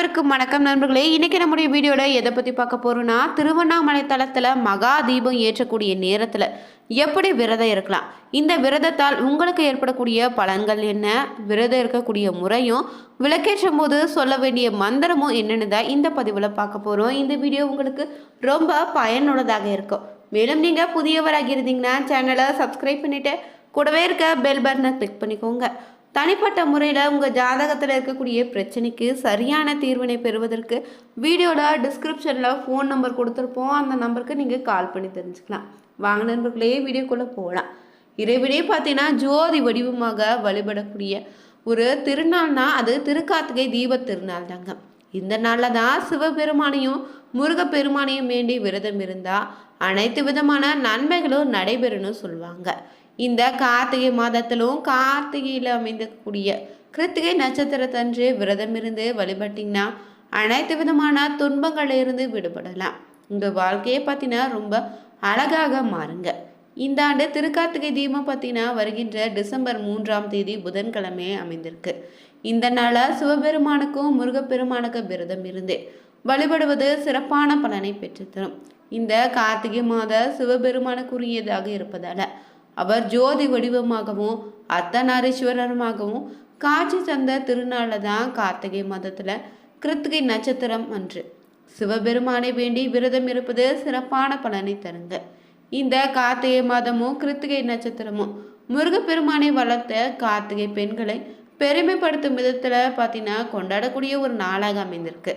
அனைவருக்கும் வணக்கம் நண்பர்களே. இன்னைக்கு நம்முடைய வீடியோவில் எதை பற்றி பார்க்க போகிறோன்னா திருவண்ணாமலை தளத்தில் மகா தீபம் ஏற்றக்கூடிய நேரத்தில் எப்படி விரதம் இருக்கலாம்? இந்த விரதத்தால் உங்களுக்கு ஏற்படக்கூடிய பலன்கள் என்ன? விரதம் இருக்கக்கூடிய முறையும் விளக்கேற்றும் போது சொல்ல வேண்டிய மந்திரமும் என்னென்னு தான் இந்த பதிவில் பார்க்க போகிறோம் இந்த வீடியோ உங்களுக்கு ரொம்ப பயனுள்ளதாக இருக்கும். மேலும் நீங்கள் புதியவராக இருந்தீங்கன்னா சேனலை சப்ஸ்கிரைப் பண்ணிவிட்டு கூடவே இருக்க பெல் பட்டனை கிளிக் பண்ணிக்கோங்க. தனிப்பட்ட முறையில் உங்கள் ஜாதகத்தில் இருக்கக்கூடிய பிரச்சனைக்கு சரியான தீர்வினை பெறுவதற்கு வீடியோவில் டிஸ்கிரிப்ஷனில் ஃபோன் நம்பர் கொடுத்துருப்போம். அந்த நம்பருக்கு நீங்கள் கால் பண்ணி தெரிஞ்சுக்கலாம். வாங்க நண்பர்களே வீடியோக்குள்ளே போகலாம் இறைவனே பார்த்தீங்கன்னா ஜோதி வடிவமாக வழிபடக்கூடிய ஒரு திருநாள்னா அது திருக்கார்த்திகை தீப திருநாள் தாங்க. இந்த நாளில் தான் சிவபெருமானையும் முருகப்பெருமானையும் வேண்டி விரதம் இருந்தால் அனைத்து விதமான நன்மைகளும் நடைபெறும்னு சொல்லுவாங்க. இந்த கார்த்திகை மாதத்திலும் கார்த்திகையில் அமைந்தக்கூடிய கிருத்திகை நட்சத்திரத்தன்று விரதம் இருந்து வழிபட்டிங்கன்னா அனைத்து விதமான துன்பங்களிலிருந்து விடுபடலாம். உங்கள் வாழ்க்கையை பார்த்தீங்கன்னா ரொம்ப அழகாக மாறுங்க. இந்த ஆண்டு திருக்கார்த்திகை தீபம் பார்த்தீங்கன்னா வருகின்ற டிசம்பர் மூன்றாம் தேதி புதன்கிழமை அமைந்திருக்கு. இந்த நாளில் சிவபெருமானுக்கும் முருகப்பெருமானுக்கும் விரதம் இருந்து வழிபடுவது சிறப்பான பலனை பெற்றுத்தரும். இந்த கார்த்திகை மாத சிவபெருமானுக்குரியதாக இருப்பதால அவர் ஜோதி வடிவமாகவும் அர்த்தநாரீஸ்வரருமாகவும் காட்சி தந்த திருநாளில் தான் கார்த்திகை மாதத்தில் கிருத்திகை நட்சத்திரம் அன்று. சிவபெருமானை வேண்டி விரதம் இருப்பது சிறப்பான பலனை தருங்க. இந்த கார்த்திகை மாதமும் கிருத்திகை நட்சத்திரமும் முருகப்பெருமானை வளர்த்த கார்த்திகை பெண்களை பெருமைப்படுத்தும் விதத்தில் பார்த்தீங்கன்னா கொண்டாடக்கூடிய ஒரு நாளாக அமைந்திருக்கு.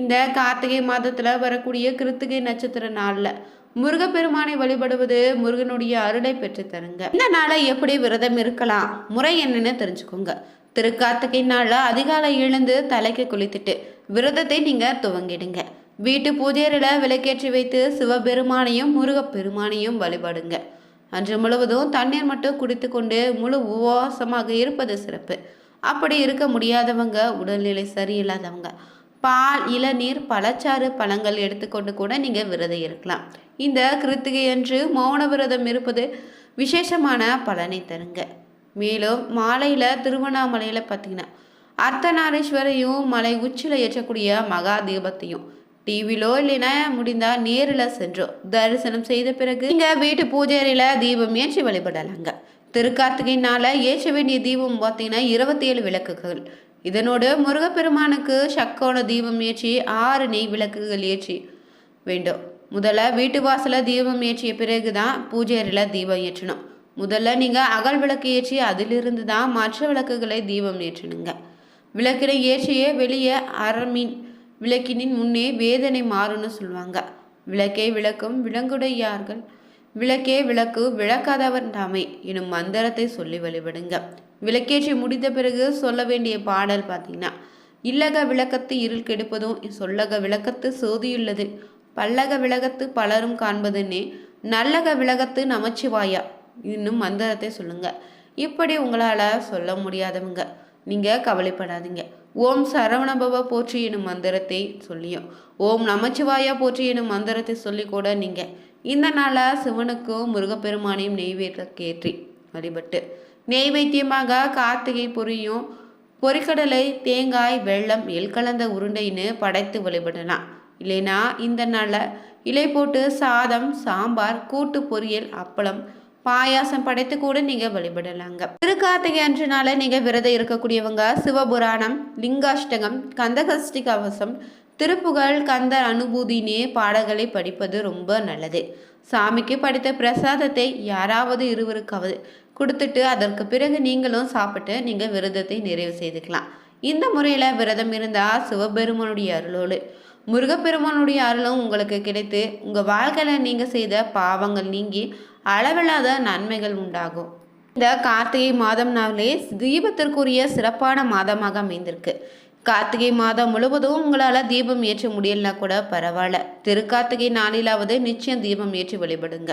இந்த கார்த்திகை மாதத்தில் வரக்கூடிய கிருத்திகை நட்சத்திர நாளில் முருகப்பெருமானை வழிபடுவது முருகனுடைய அருளை பெற்று தருங்க. இந்த நாளை எப்படி விரதம் இருக்கலாம்? முறை என்னன்னு தெரிஞ்சுக்கோங்க. திருக்கார்த்திகை நாளில் அதிகாலை எழுந்து தலைக்கு குளித்துட்டு விரதத்தை நீங்கள் துவங்கிடுங்க. வீட்டு பூஜையில் விளக்கேற்றி வைத்து சிவபெருமானையும் முருகப்பெருமானையும் வழிபடுங்க. அன்று முழுவதும் தண்ணீர் மட்டும் குடித்து கொண்டு முழு உபவாசமாக இருப்பது சிறப்பு. அப்படி இருக்க முடியாதவங்க உடல்நிலை சரியில்லாதவங்க பால் இளநீர் பழச்சாறு பழங்கள் எடுத்துக்கொண்டு கூட நீங்கள் விரதம் இருக்கலாம். இந்த கிருத்திகை அன்று மௌன விரதம் இருப்பது விசேஷமான பலனை தருங்க. மேலும் மாலையில் திருவண்ணாமலையில் பார்த்தீங்கன்னா அர்த்தநாரீஸ்வரையும் மலை உச்சியில் ஏற்றக்கூடிய மகா தீபத்தையும் டிவிலோ இல்லைன்னா முடிந்தால் நேரில் சென்றோம் தரிசனம் செய்த பிறகு நீங்கள் வீட்டு பூஜை அறையில் தீபம் ஏற்றி வழிபடலாங்க. திருக்கார்த்திகை நாளில் ஏற்ற வேண்டிய தீபம் பார்த்தீங்கன்னா இருபத்தி ஏழு விளக்குகள். இதனோடு முருகப்பெருமானுக்கு சக்கோண தீபம் ஏற்றி ஆறு நெய் விளக்குகள் ஏற்றி வேண்டும். முதல்ல வீட்டு வாசலில் தீபம் ஏற்றிய பிறகு தான் பூஜை அறையில் தீபம் ஏற்றணும். முதல்ல நீங்கள் அகல் விளக்கு ஏற்றி அதிலிருந்து தான் மற்ற விளக்குகளை தீபம் ஏற்றணுங்க. விளக்கினை ஏற்றியே வெளியே அரமின் விளக்கினின் முன்னே வேதனை மாறும்னு சொல்லுவாங்க. விளக்கை விளக்கும் விலங்குடையார்கள் விளக்கே விளக்கு விளக்காதவர் தாமே எனும் மந்திரத்தை சொல்லி வழிபடுங்க. விளக்கேற்றி முடித்த பிறகு சொல்ல வேண்டிய பாடல் பார்த்தீங்கன்னா இல்லக விளக்கத்து இருள் கெடுப்பதும் சொல்லக விளக்கத்து சோதியுள்ளது. பல்லக விளக்கத்து பலரும் காண்பதுன்னே நல்லக விளக்கத்து நமச்சிவாயா இன்னும் மந்திரத்தை சொல்லுங்க. இப்படி உங்களால் சொல்ல முடியாதவங்க நீங்கள் கவலைப்படாதீங்க. ஓம் சரவணபவ போற்றி எனும் மந்திரத்தை சொல்லியும் ஓம் நமச்சிவாயா போற்றி எனும் மந்திரத்தை சொல்லி கூட நீங்கள் இந்த நாளில் சிவனுக்கும் முருகப்பெருமானையும் நெய்வேற்றக்கேற்றி வழிபட்டு நெய்வேத்தியமாக கார்த்திகை பொரியும் பொரிக்கடலை தேங்காய் வெள்ளம் எல் கலந்த உருண்டைன்னு படைத்து வழிபடலாம். இல்லைனா இந்த நாளில் இலை போட்டு சாதம் சாம்பார் கூட்டு பொரியல் அப்பளம் பாயாசம் படைத்து கூட நீங்கள் வழிபடலாங்க. திருக்கார்த்திகை அன்று நாளில் நீங்கள் விரதம் இருக்கக்கூடியவங்க சிவபுராணம் லிங்காஷ்டகம் கந்தகஷ்டி கவசம் திருப்புகழ் கந்த அனுபூதினே பாடல்களை படிப்பது ரொம்ப நல்லது. சாமிக்கு படித்த பிரசாதத்தை யாராவது இருவருக்காவது கொடுத்துட்டு அதற்கு பிறகு நீங்களும் சாப்பிட்டு நீங்கள் விரதத்தை நிறைவு செய்துக்கலாம். இந்த முறையில் விரதம் இருந்தால் சிவபெருமானுடைய அருளோடு. முருகப்பெருமானுடைய அருளும் உங்களுக்கு கிடைத்து உங்கள் வாழ்க்கையில் நீங்கள் செய்த பாவங்கள் நீங்கி அளவில்லாத நன்மைகள் உண்டாகும். இந்த கார்த்திகை மாதம் நாளே தீபத்திற்குரிய சிறப்பான மாதமாக அமைந்திருக்கு. கார்த்திகை மாதம் முழுவதும் உங்களால் தீபம் ஏற்ற முடியலனா கூட பரவாயில்ல. திருக்கார்த்திகை நாளிலாவது நிச்சயம் தீபம் ஏற்றி வழிபடுங்க.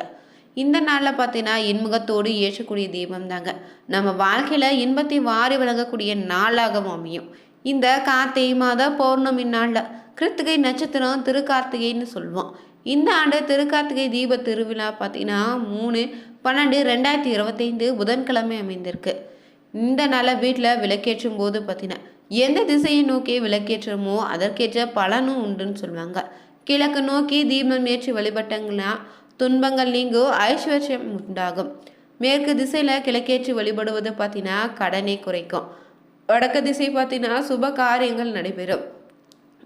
இந்த நாளில் பார்த்தீங்கன்னா இன்முகத்தோடு ஏற்றக்கூடிய தீபம் தாங்க நம்ம வாழ்க்கையில் இன்பத்தை வாரி வழங்கக்கூடிய நாளாகவும் அமையும். இந்த கார்த்திகை மாத பௌர்ணமி நாளில் கிருத்திகை நட்சத்திரம் திருக்கார்த்திகைன்னு சொல்லுவோம். இந்த ஆண்டு திருக்கார்த்திகை தீப திருவிழா பார்த்தீங்கன்னா மூணு பன்னெண்டு ரெண்டாயிரத்தி இருபத்தைந்து புதன்கிழமை அமைந்திருக்கு. இந்த நாளில் வீட்டில் விளக்கேற்றும் போது பார்த்தீங்கன்னா எந்த திசையை நோக்கி விளக்கேற்றமோ அதற்கேற்ற பலனும் உண்டுன்னு சொல்லுவாங்க. கிழக்கு நோக்கி தீபம் ஏற்றி வழிபட்டங்கன்னா துன்பங்கள் நீங்கும் ஐஸ்வர்யம் உண்டாகும். மேற்கு திசையில் கிழக்கேற்றி வழிபடுவது பார்த்தீங்கன்னா கடனை குறைக்கும். வடக்கு திசை பார்த்தீங்கன்னா சுப காரியங்கள் நடைபெறும்.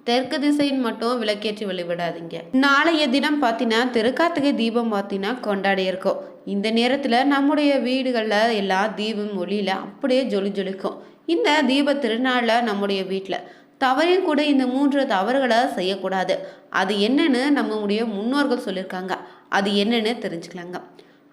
தெற்கு திசையின் மட்டும் விளக்கேற்றி வழிபடாதீங்க. நாளைய தினம் பார்த்தீங்கன்னா திருக்கார்த்திகை தீபம் பார்த்தீங்கன்னா கொண்டாடி இருக்கும். இந்த நேரத்தில் நம்முடைய வீடுகளில் எல்லாம் தீபம் ஒளியில் அப்படியே ஜொலி ஜொலிக்கும். இந்த தீப திருநாளில் நம்முடைய வீட்டில் தவறையும் கூட இந்த மூன்று தவறுகளை செய்யக்கூடாது. அது என்னன்னு நம்மளுடைய முன்னோர்கள் சொல்லியிருக்காங்க. அது என்னன்னு தெரிஞ்சுக்கலாங்க.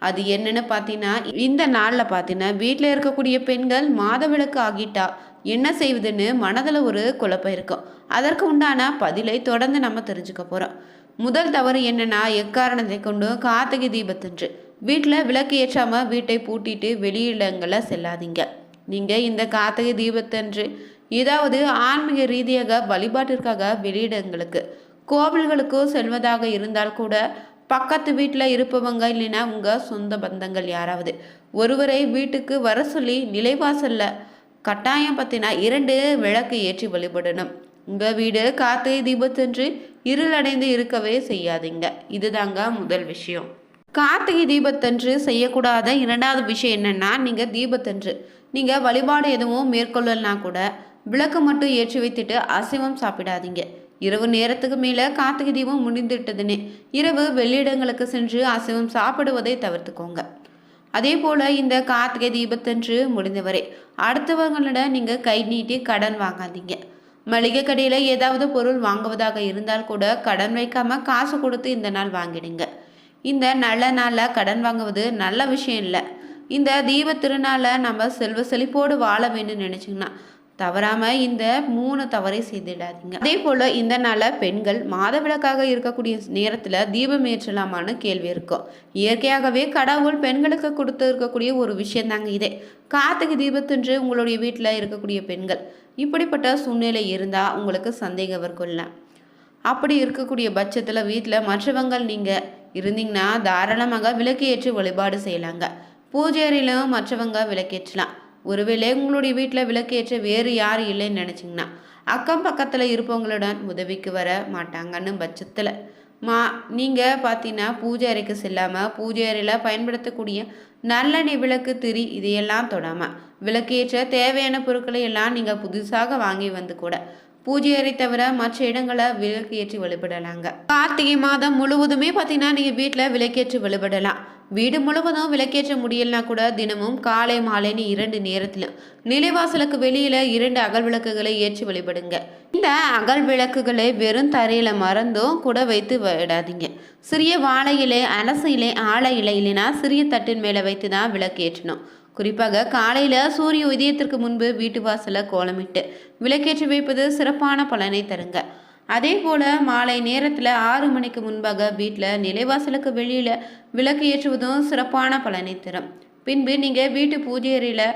அது என்னன்னு பார்த்தீங்கன்னா இந்த நாளில் பார்த்தீங்கன்னா வீட்டில் இருக்கக்கூடிய பெண்கள் மாதவிளக்கு ஆகிட்டா என்ன செய்வதுன்னு மனதில் ஒரு குழப்பம் இருக்கும். அதற்கு உண்டான பதிலை தொடர்ந்து நம்ம தெரிஞ்சுக்க போகிறோம் முதல் தவறு என்னென்னா எக்காரணத்தை கொண்டு கார்த்திகை தீபத்தன்று. வீட்டில் விளக்கு ஏற்றாமல் வீட்டை பூட்டிட்டு வெளியிடங்களில் செல்லாதீங்க. நீங்கள் இந்த கார்த்திகை தீபத்தன்று ஏதாவது ஆன்மீக ரீதியாக வழிபாட்டிற்காக வெளியிடங்களுக்கு கோவில்களுக்கு செல்வதாக இருந்தால் கூட பக்கத்து வீட்டில் இருப்பவங்க இல்லைன்னா உங்கள் சொந்த பந்தங்கள் யாராவது. ஒருவரை வீட்டுக்கு வர சொல்லி நிலைவாசல்ல கட்டாயம் பற்றினா இரண்டு விளக்கு ஏற்றி வழிபடணும். உங்கள் வீடு கார்த்திகை தீபத்தன்று இருளடைந்து இருக்கவே செய்யாதீங்க. இதுதாங்க முதல் விஷயம். கார்த்திகை தீபத்தன்று செய்யக்கூடாத இரண்டாவது விஷயம் என்னென்னா நீங்கள் தீபத்தன்று. நீங்கள் வழிபாடு எதுவும் மேற்கொள்ளலனா கூட விளக்கு மட்டும் ஏற்றி வைத்துட்டு அசைவம் சாப்பிடாதீங்க. இரவு நேரத்துக்கு மேலே கார்த்திகை தீபம் முடிந்துவிட்டதுன்னு இரவு வெள்ளிடங்களுக்கு சென்று அசைவம் சாப்பிடுவதை தவிர்த்துக்கோங்க. அதே போல் இந்த கார்த்திகை தீபத்தன்று முடிந்தவரை அடுத்தவங்களிடம் நீங்கள் கை நீட்டி கடன் வாங்காதீங்க. மளிகை கடையில் ஏதாவது பொருள் வாங்குவதாக இருந்தால் கூட கடன் வைக்காமல் காசு கொடுத்து இந்த நாள் வாங்கிடுங்க. இந்த நல்ல நாளில் கடன் வாங்குவது நல்ல விஷயம் இல்லை. இந்த தீப திருநாளை நம்ம செல்வ செழிப்போடு வாழ வேணும்னு நினச்சிங்கன்னா தவறாமல் இந்த மூணு தவறை செய்திடாதீங்க. அதே போல் இந்த நாளில் பெண்கள் மாதவிளக்காக இருக்கக்கூடிய நேரத்தில் தீபம் ஏற்றலாமான்னு கேள்வி இருக்கும் இயற்கையாகவே கடவுள் பெண்களுக்கு கொடுத்து இருக்கக்கூடிய ஒரு விஷயந்தாங்க இதே. கார்த்திகை தீபத்தன்று உங்களுடைய வீட்டில் இருக்கக்கூடிய பெண்கள் இப்படிப்பட்ட சூழ்நிலை இருந்தால் உங்களுக்கு சந்தேகம் இருக்கும்ல. அப்படி இருக்கக்கூடிய பட்சத்தில் வீட்டில் மற்றவங்கள் நீங்கள் இருந்தீங்கன்னா தாராளமாக விளக்கு ஏற்றி வழிபாடு செய்யலாங்க. பூஜை அறையிலும் மற்றவங்க விளக்கேற்றலாம். ஒருவேளை உங்களுடைய வீட்டில் விளக்கேற்ற வேறு யார் இல்லைன்னு நினச்சிங்கன்னா அக்கம் பக்கத்தில் இருப்பவங்களுடன் உதவிக்கு வர மாட்டாங்கன்னு பட்சத்தில். மா நீங்கள் பார்த்தீங்கன்னா பூஜை அறைக்கு செல்லாமல் பூஜை அறையில் பயன்படுத்தக்கூடிய நல்லெண்ணெய் விளக்கு திரி இதையெல்லாம் தொடாமல் விளக்கேற்ற தேவையான பொருட்களை எல்லாம் நீங்கள் புதுசாக வாங்கி வந்து கூட பூஜை அறை தவிர மற்ற இடங்களை விளக்கேற்றி வழிபடலாங்க. கார்த்திகை மாதம் முழுவதுமே பார்த்தீங்கன்னா நீங்கள் வீட்டில் விளக்கேற்றி வழிபடலாம். வீடு முழுவதும் விளக்கேற்ற முடியலனா கூட தினமும் காலை மாலைன்னு இரண்டு நேரத்தில் நிலைவாசலுக்கு வெளியில இரண்டு அகல் விளக்குகளை ஏற்றி வழிபடுங்க. இந்த அகல் விளக்குகளை வெறும் தரையில மறந்தும் கூட வைத்து விடாதீங்க. சிறிய வாழை இலை அரசு இலை ஆழ இலை இல்லைன்னா சிறிய தட்டின் மேலே வைத்து தான் விளக்கு ஏற்றணும் குறிப்பாக காலையில் சூரிய உதயத்திற்கு முன்பு வீட்டு வாசலை கோலமிட்டு விளக்கேற்றி வைப்பது சிறப்பான பலனை தருங்க. அதே போல் மாலை நேரத்தில் ஆறு மணிக்கு முன்பாக வீட்டில் நிலைவாசலுக்கு வெளியில் விளக்கு ஏற்றுவதும் சிறப்பான பலனை தரும். பின்பு நீங்கள் வீட்டு பூஜை அறையில்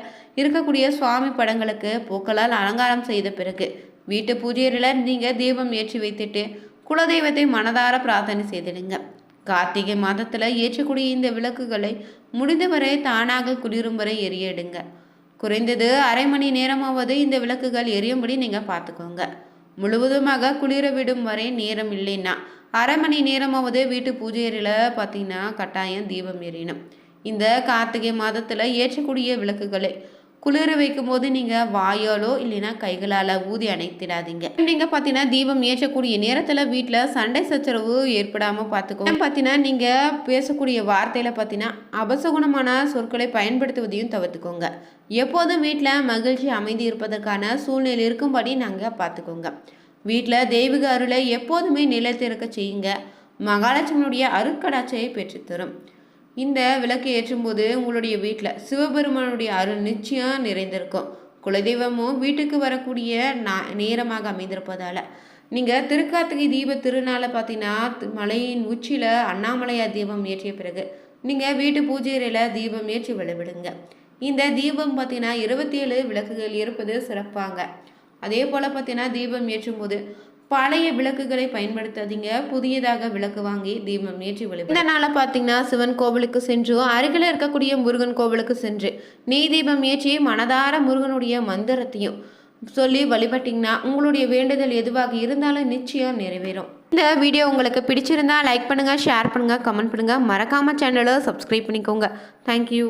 இருக்கக்கூடிய சுவாமி படங்களுக்கு பூக்களால் அலங்காரம் செய்த பிறகு வீட்டு பூஜை அறையில் நீங்கள் தீபம் ஏற்றி வைத்துட்டு குலதெய்வத்தை மனதார பிரார்த்தனை செய்திடுங்க. கார்த்திகை மாதத்தில் ஏற்றக்கூடிய இந்த விளக்குகளை முடிந்தவரை தானாக குளிரும் வரை எரியடுங்க. குறைந்தது அரை மணி நேரமாவது இந்த விளக்குகள் எரியும்படி நீங்கள் பார்த்துக்கோங்க. முழுவதுமாக குளிர விடும் வரை நேரம் இல்லைன்னா அரை மணி நேரமாவது வீட்டு பூஜை அறையில் பார்த்தீங்கன்னா கட்டாயம் தீபம் எரியணும். இந்த கார்த்திகை மாதத்தில் ஏற்றக்கூடிய விளக்குகளை குளிர வைக்கும் போது நீங்கள் வாயாலோ இல்லைன்னா கைகளால் ஊதி அணைத்திடாதீங்க. நீங்கள் பார்த்தீங்கன்னா தீபம் ஏற்றக்கூடிய நேரத்தில் வீட்டில் சண்டை சச்சரவு ஏற்படாமல் பார்த்துக்கோங்க பார்த்தீங்கன்னா நீங்கள் பேசக்கூடிய வார்த்தையில் பார்த்தீங்கன்னா அபசகுணமான சொற்களை பயன்படுத்துவதையும் தவிர்த்துக்கோங்க. எப்போதும் வீட்டில் மகிழ்ச்சி அமைதி இருப்பதற்கான சூழ்நிலை இருக்கும்படி நாங்கள் பார்த்துக்கோங்க வீட்டில் தெய்வீக அருளை எப்போதுமே நிலைத்திருக்க செய்யுங்க. மகாலட்சுமியுடைய அருட்கடாட்சியை பெற்றுத்தரும். இந்த விளக்கு ஏற்றும்போது உங்களுடைய வீட்டில் சிவபெருமானுடைய அருள் நிச்சயம் நிறைந்திருக்கும். குலதெய்வமும் வீட்டுக்கு வரக்கூடிய நேரமாக அமைந்திருப்பதால். நீங்கள் திருக்கார்த்திகை தீப திருநாளை பார்த்தீங்கன்னா மலையின் உச்சியில் அண்ணாமலையா தீபம் ஏற்றிய பிறகு நீங்கள் வீட்டு பூஜை தீபம் ஏற்றி விளைவிடுங்க இந்த தீபம் பார்த்தீங்கன்னா இருபத்தி ஏழு விளக்குகள் இருப்பது சிறப்பாங்க. அதே போல் பார்த்தீங்கன்னா தீபம் ஏற்றும் போது பழைய விளக்குகளை பயன்படுத்தாதீங்க. புதியதாக விளக்கு வாங்கி தீபம் ஏற்றி வழி இந்த நாளில் பார்த்தீங்கன்னா சிவன் கோவிலுக்கு சென்று அருகில் இருக்கக்கூடிய முருகன் கோவிலுக்கு சென்று நெய் தீபம் ஏற்றி மனதார முருகனுடைய மந்திரத்தையும் சொல்லி வழிபட்டிங்கன்னா உங்களுடைய வேண்டுதல் எதுவாக இருந்தாலும் நிச்சயம் நிறைவேறும். இந்த வீடியோ உங்களுக்கு பிடிச்சிருந்தா லைக் பண்ணுங்கள் ஷேர் பண்ணுங்கள் கமெண்ட் பண்ணுங்கள் மறக்காமல் சேனலை சப்ஸ்கிரைப் பண்ணிக்கோங்க. தேங்க்யூ